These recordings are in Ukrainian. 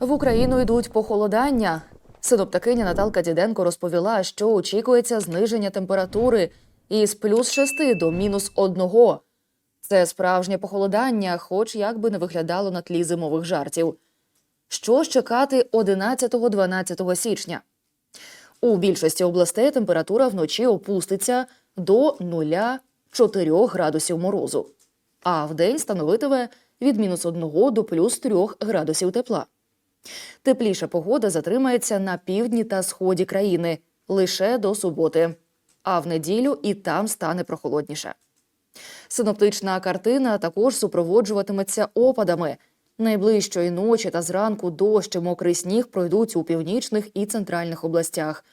В Україну йдуть похолодання. Синоптикиня Наталка Діденко розповіла, що очікується зниження температури із плюс 6 до мінус 1. Це справжнє похолодання, хоч як би не виглядало на тлі зимових жартів. Що ж чекати 11-12 січня? У більшості областей температура вночі опуститься до 0,4 градусів морозу, а вдень становитиме від мінус 1 до плюс 3 градусів тепла. Тепліша погода затримається на півдні та сході країни лише до суботи, а в неділю і там стане прохолодніше. Синоптична картина також супроводжуватиметься опадами. Найближчої ночі та зранку дощ і мокрий сніг пройдуть у північних і центральних областях.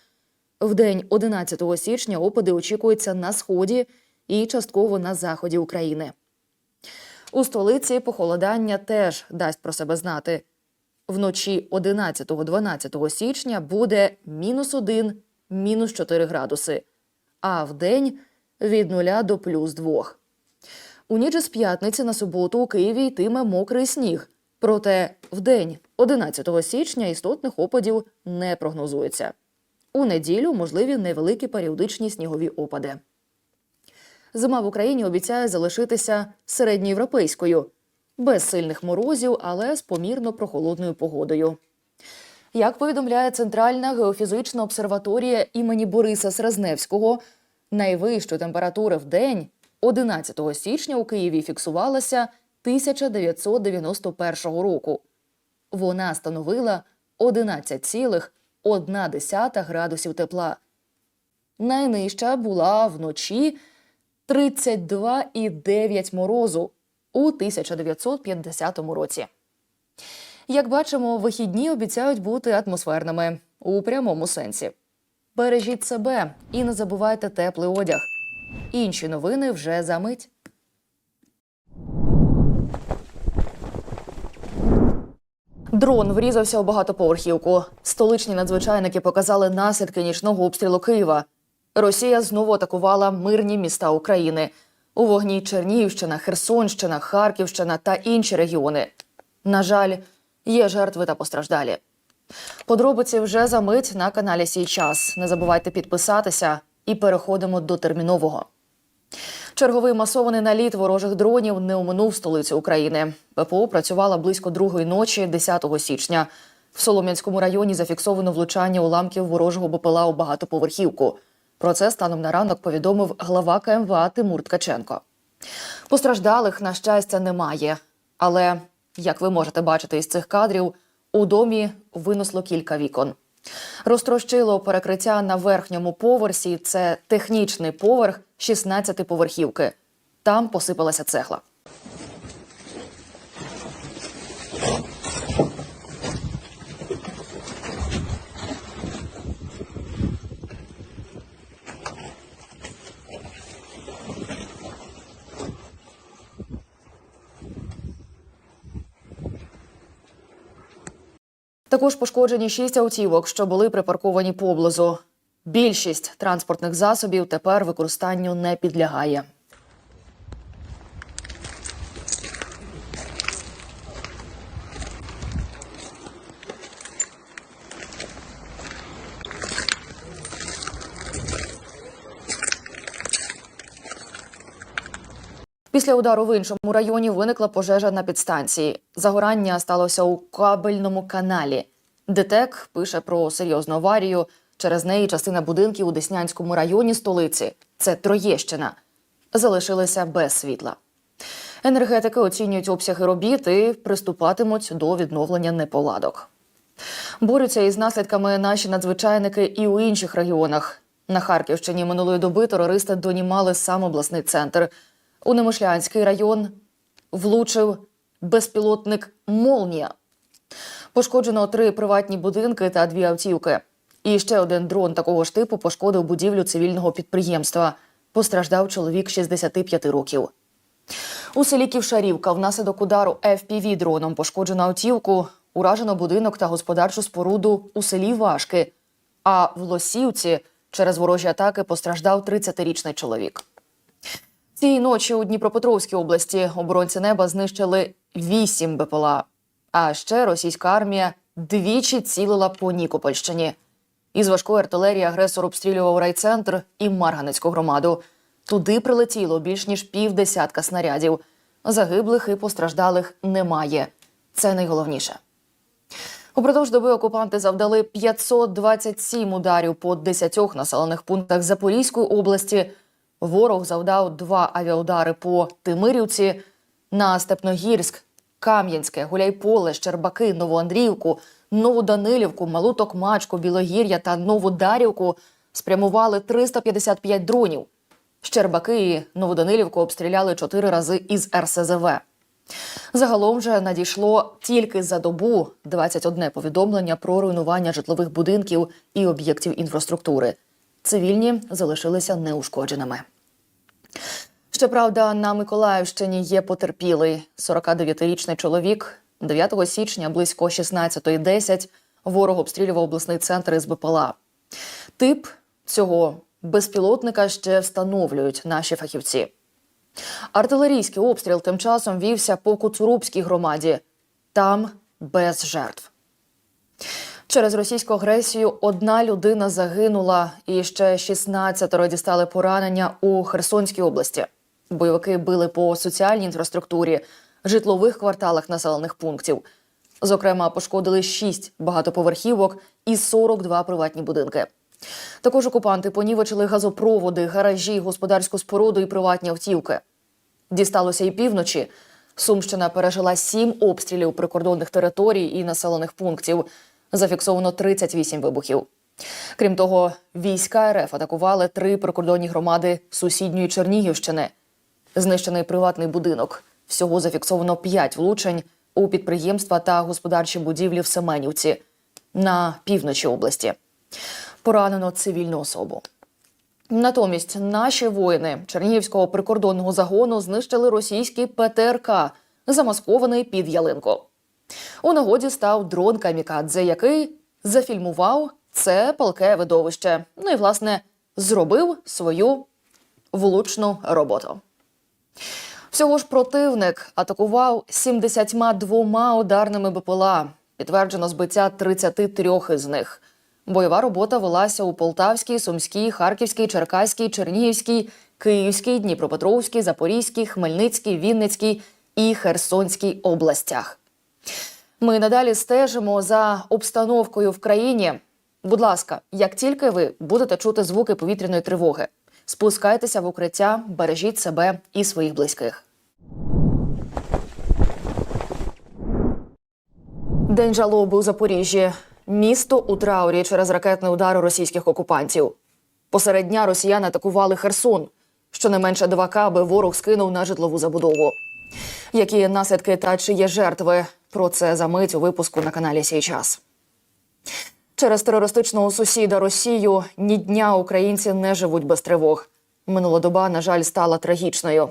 В день 11 січня опади очікуються на сході і частково на заході України. У столиці похолодання теж дасть про себе знати. Вночі 11-12 січня буде мінус 1, мінус 4 градуси, а вдень від 0 до плюс 2. У ніч з п'ятниці на суботу у Києві йтиме мокрий сніг. Проте вдень 11 січня істотних опадів не прогнозується. У неділю можливі невеликі періодичні снігові опади. Зима в Україні обіцяє залишитися середньоєвропейською, без сильних морозів, але з помірно прохолодною погодою. Як повідомляє Центральна геофізична обсерваторія імені Бориса Сразневського, найвищу температуру в день 11 січня у Києві фіксувалася 1991 року. Вона становила 11,1 градусів тепла. Найнижча була вночі 32,9 морозу у 1950 році. Як бачимо, вихідні обіцяють бути атмосферними у прямому сенсі. Бережіть себе і не забувайте теплий одяг. Інші новини вже за мить. Дрон врізався у багатоповерхівку. Столичні надзвичайники показали наслідки нічного обстрілу Києва. Росія знову атакувала мирні міста України. У вогні Чернігівщина, Херсонщина, Харківщина та інші регіони. На жаль, є жертви та постраждалі. Подробиці вже за мить на каналі Сій час. Не забувайте підписатися і переходимо до термінового. Черговий масований наліт ворожих дронів не оминув столицю України. ППО працювала близько другої ночі, 10 січня. В Солом'янському районі зафіксовано влучання уламків ворожого БПЛА у багатоповерхівку. Про це станом на ранок повідомив глава КМВА Тимур Ткаченко. Постраждалих, на щастя, немає. Але, як ви можете бачити із цих кадрів, у домі винесло кілька вікон. Розтрощило перекриття на верхньому поверсі. Це технічний поверх 16-поверхівки. Там посипалася цегла. Також пошкоджені шість автівок, що були припарковані поблизу. Більшість транспортних засобів тепер використанню не підлягає. Після удару в іншому районі виникла пожежа на підстанції. Загорання сталося у кабельному каналі. ДТЕК пише про серйозну аварію. Через неї частина будинків у Деснянському районі столиці це Троєщина. Залишилися без світла. Енергетики оцінюють обсяги робіт і приступатимуть до відновлення неполадок. Борються із наслідками наші надзвичайники і у інших регіонах. На Харківщині минулої доби терористи донімали сам обласний центр. У Немишлянський район влучив безпілотник Молнія. Пошкоджено три приватні будинки та дві автівки. І ще один дрон такого ж типу пошкодив будівлю цивільного підприємства. Постраждав чоловік 65 років. У селі Ківшарівка внаслідок удару fpv дроном пошкоджено автівку, уражено будинок та господарчу споруду у селі Вашки. А в Лосівці через ворожі атаки постраждав 30-річний чоловік. Цієї ночі у Дніпропетровській області оборонці неба знищили 8 БПЛА. А ще російська армія двічі цілила по Нікопольщині. Із важкої артилерії агресор обстрілював райцентр і Марганецьку громаду. Туди прилетіло більш ніж півдесятка снарядів. Загиблих і постраждалих немає. Це найголовніше. Упродовж доби окупанти завдали 527 ударів по 10 населених пунктах Запорізької області. Ворог завдав два авіаудари по Тимирівці, на Степногірськ, Кам'янське, Гуляйполе, Щербаки, Новоандріївку, Новоданилівку, Малу Токмачку, Білогір'я та Новодарівку спрямували 355 дронів. Щербаки і Новоданилівку обстріляли чотири рази із РСЗВ. Загалом же надійшло тільки за добу 21 повідомлення про руйнування житлових будинків і об'єктів інфраструктури. Цивільні залишилися неушкодженими. Щоправда, на Миколаївщині є потерпілий 49-річний чоловік. 9 січня близько 16.10 ворог обстрілював обласний центр із БПЛА. Тип цього безпілотника ще встановлюють наші фахівці. Артилерійський обстріл тим часом вівся по Куцурубській громаді. Там без жертв. Через російську агресію одна людина загинула, і ще 16 дістали поранення у Херсонській області. Бойовики били по соціальній інфраструктурі, житлових кварталах населених пунктів. Зокрема, пошкодили 6 багатоповерхівок і 42 приватні будинки. Також окупанти понівечили газопроводи, гаражі, господарську споруду і приватні автівки. Дісталося і півночі. Сумщина пережила сім обстрілів прикордонних територій і населених пунктів. Зафіксовано 38 вибухів. Крім того, війська РФ атакували три прикордонні громади сусідньої Чернігівщини. Знищений приватний будинок. Всього зафіксовано 5 влучень у підприємства та господарчі будівлі в Семенівці на півночі області. Поранено цивільну особу. Натомість наші воїни Чернігівського прикордонного загону знищили російський ПТРК, замаскований під ялинку. У нагоді став дрон Камікадзе, який зафільмував це палке видовище. Ну і, власне, зробив свою влучну роботу. Всього ж противник атакував 72 ударними БПЛА. Підтверджено збиття 33 із них. Бойова робота велася у Полтавській, Сумській, Харківській, Черкаській, Чернігівській, Київській, Дніпропетровській, Запорізькій, Хмельницькій, Вінницькій і Херсонській областях. Ми надалі стежимо за обстановкою в країні. Будь ласка, як тільки ви будете чути звуки повітряної тривоги, спускайтеся в укриття, бережіть себе і своїх близьких. День жалоби у Запоріжжі. Місто у траурі через ракетний удар російських окупантів. Посеред дня росіяни атакували Херсон. Щонайменше два каби ворог скинув на житлову забудову. Які наслідки та чи є жертви? Про це за мить у випуску на каналі Сій час. Через терористичного сусіда Росію ні дня українці не живуть без тривог. Минула доба, на жаль, стала трагічною.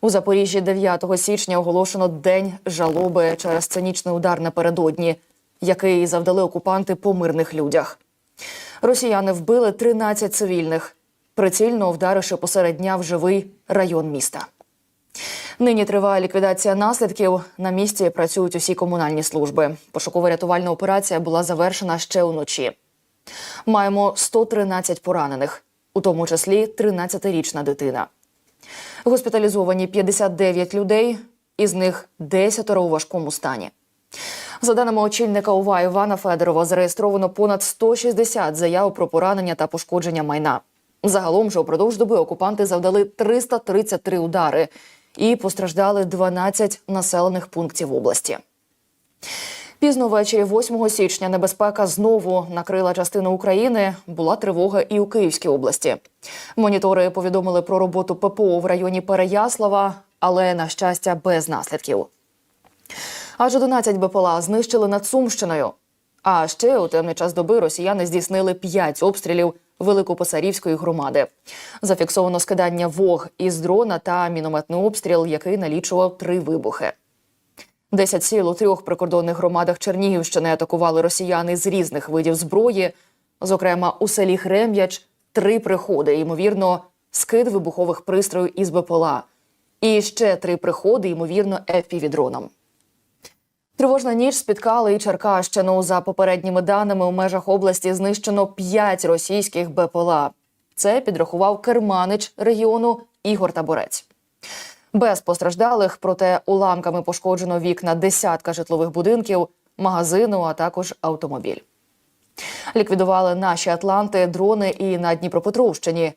У Запоріжжі 9 січня оголошено день жалоби через цинічний удар напередодні, який завдали окупанти по мирних людях. Росіяни вбили 13 цивільних, прицільно вдаривши посеред дня в живий район міста. Нині триває ліквідація наслідків. На місці працюють усі комунальні служби. Пошуково-рятувальна операція була завершена ще уночі. Маємо 113 поранених, у тому числі 13-річна дитина. Госпіталізовані 59 людей, із них 10 у важкому стані. За даними очільника ОВА Івана Федорова, зареєстровано понад 160 заяв про поранення та пошкодження майна. Загалом же упродовж доби окупанти завдали 333 удари і постраждали 12 населених пунктів області. Пізно ввечері 8 січня небезпека знову накрила частину України. Була тривога і у Київській області. Монітори повідомили про роботу ППО в районі Переяслава, але на щастя без наслідків. Аж 11 БПЛА знищили над Сумщиною. А ще у темний час доби росіяни здійснили 5 обстрілів Великопосарівської громади. Зафіксовано скидання вог із дрона та мінометний обстріл, який налічував три вибухи. Десять сіл у трьох прикордонних громадах Чернігівщини атакували росіяни з різних видів зброї. Зокрема, у селі Хрем'яч три приходи, ймовірно, скид вибухових пристроїв із БПЛА. І ще три приходи, ймовірно, fpv дроном Тривожна ніч спіткала і Черкащину. За попередніми даними у межах області знищено 5 російських БПЛА. Це підрахував керманич регіону Ігор Таборець. Без постраждалих, проте уламками пошкоджено вікна десятка житлових будинків, магазину, а також автомобіль. Ліквідували наші Атланти, дрони і на Дніпропетровщині.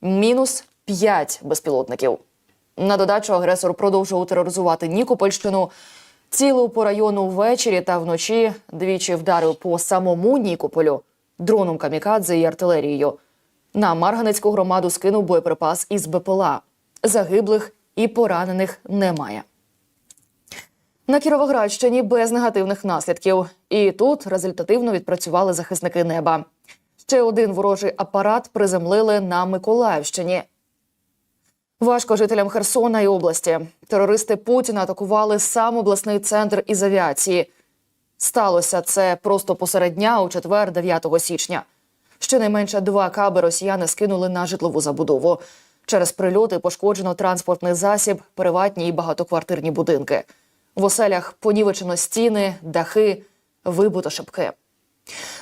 Мінус 5 безпілотників. На додачу агресор продовжував тероризувати Нікопольщину. Цілив по району ввечері та вночі двічі вдарив по самому Нікополю дроном камікадзе і артилерією. На Марганецьку громаду скинув боєприпас із БПЛА. Загиблих і поранених немає. На Кіровоградщині без негативних наслідків. І тут результативно відпрацювали захисники неба. Ще один ворожий апарат приземлили на Миколаївщині. Важко жителям Херсона і області. Терористи Путіна атакували сам обласний центр із авіації. Сталося це просто посеред дня у четвер, 9 січня. Щонайменше два каби росіяни скинули на житлову забудову. Через прильоти пошкоджено транспортний засіб, приватні і багатоквартирні будинки. В оселях понівечено стіни, дахи, вибито шибки.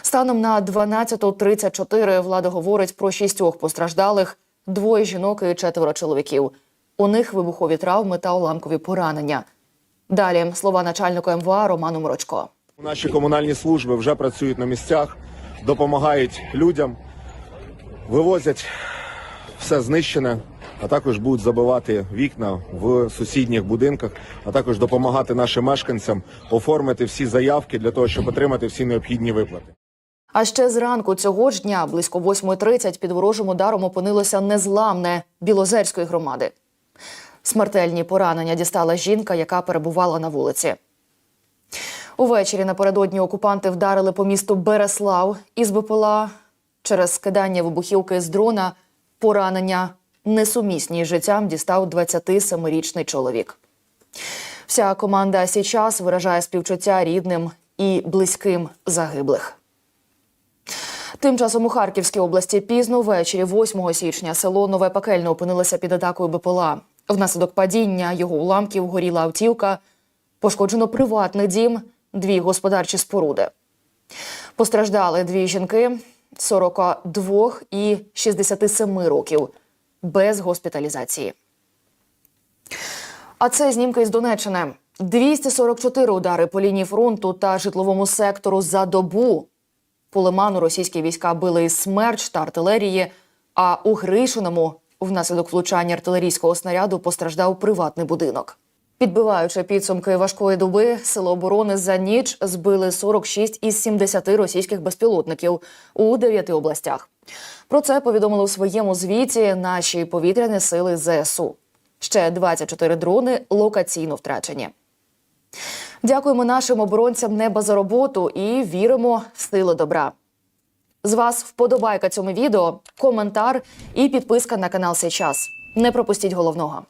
Станом на 12.34 влада говорить про шістьох постраждалих, двоє жінок і четверо чоловіків. У них вибухові травми та уламкові поранення. Далі слова начальника МВА Роману Морочко. Наші комунальні служби вже працюють на місцях, допомагають людям, вивозять все знищене, а також будуть забивати вікна в сусідніх будинках, а також допомагати нашим мешканцям оформити всі заявки для того, щоб отримати всі необхідні виплати. А ще зранку цього ж дня, близько 8.30, під ворожим ударом опинилося незламне Білозерської громади. Смертельні поранення дістала жінка, яка перебувала на вулиці. Увечері напередодні окупанти вдарили по місту Береслав із БПЛА. Через скидання вибухівки з дрона поранення несумісні з життям дістав 27-річний чоловік. Вся команда Січас виражає співчуття рідним і близьким загиблих. Тим часом у Харківській області пізно ввечері, 8 січня, село Нове Пекельне опинилося під атакою БПЛА. Внаслідок падіння його уламків горіла автівка, пошкоджено приватний дім, дві господарчі споруди. Постраждали дві жінки 42 і 67 років без госпіталізації. А це знімки із Донеччини. 244 удари по лінії фронту та житловому сектору за добу. По лиману російські війська били із смерч та артилерії. А у Гришиному внаслідок влучання артилерійського снаряду постраждав приватний будинок. Підбиваючи підсумки важкої доби, сили оборони за ніч збили 46 із 70 російських безпілотників у 9 областях. Про це повідомили у своєму звіті наші повітряні сили ЗСУ. Ще 24 дрони локаційно втрачені. Дякуємо нашим оборонцям неба за роботу і віримо в силу добра. З вас вподобайка цьому відео, коментар і підписка на канал Сейчас. Не пропустіть головного.